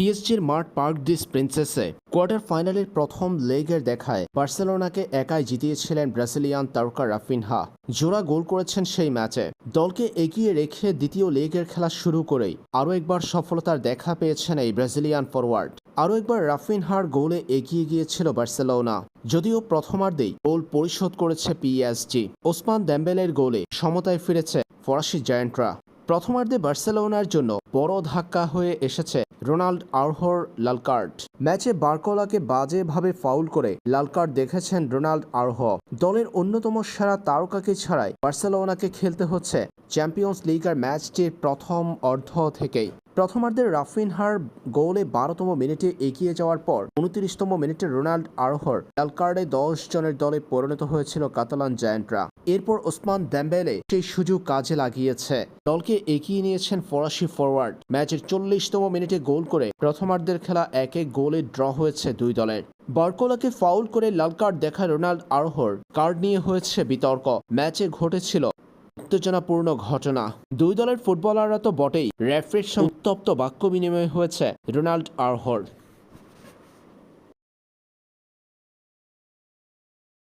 পিএসজির মার্ট পার্ক ডিস প্রিন্সেসে কোয়ার্টার ফাইনালের প্রথম লেগের দেখায় বার্সেলোনাকে একাই জিতিয়েছিলেন ব্রাজিলিয়ান তারকা রাফিনহা। জোড়া গোল করেছেন সেই ম্যাচে। দলকে এগিয়ে রেখে দ্বিতীয় লেগের খেলা শুরু করেই আরও একবার সফলতার দেখা পেয়েছেন এই ব্রাজিলিয়ান ফরওয়ার্ড আরও একবার রাফিনহার গোলে এগিয়ে গিয়েছিল বার্সেলোনা। যদিও প্রথমার্ধেই গোল পরিশোধ করেছে পিএসজি। ওসমান দ্যাম্বেলের গোলে সমতায় ফিরেছে ফরাসি জায়ান্টরা। প্রথমার্ধে বার্সেলোনার জন্য বড় ধাক্কা হয়ে এসেছে রোনাল্ড আরহর লাল কার্ড ম্যাচে বার্কোলাকে বাজেভাবে ফাউল করে লাল কার্ড দেখেছেন রোনাল্ড আরহ। দলের অন্যতম সেরা তারকাকে ছাড়াই বার্সেলোনাকে খেলতে হচ্ছে চ্যাম্পিয়ন্স লিগার ম্যাচটির প্রথম অর্ধ থেকেই। প্রথমার্ধের রাফিনহার গোলে বারোতম মিনিটে এগিয়ে যাওয়ার পর উনত্রিশতম মিনিটে রোনাল্ড আরহর কার্ডে দশ জনের দলে পরিণত হয়েছিল কাতালান জায়ান্টরা। এরপর ওসমান দ্যাম্বেলে সেই সুযোগ কাজে লাগিয়েছে। দলকে এগিয়ে নিয়েছেন ফরাসি ফরওয়ার্ড ম্যাচের চল্লিশতম মিনিটে গোল করে প্রথমার্ধের খেলা এক এক গোলে ড্র হয়েছে দুই দলের। বার্কোলাকে ফাউল করে লাল কার্ড দেখায় রোনাল্ড আরহর। কার্ড নিয়ে হয়েছে বিতর্ক। ম্যাচে ঘটেছিল উত্তেজনাপূর্ণ ঘটনা। দুই দলের ফুটবলাররা তো বটেই রেফারির উত্তপ্ত বাক্য বিনিময় হয়েছে রোনাল্ড আরহর।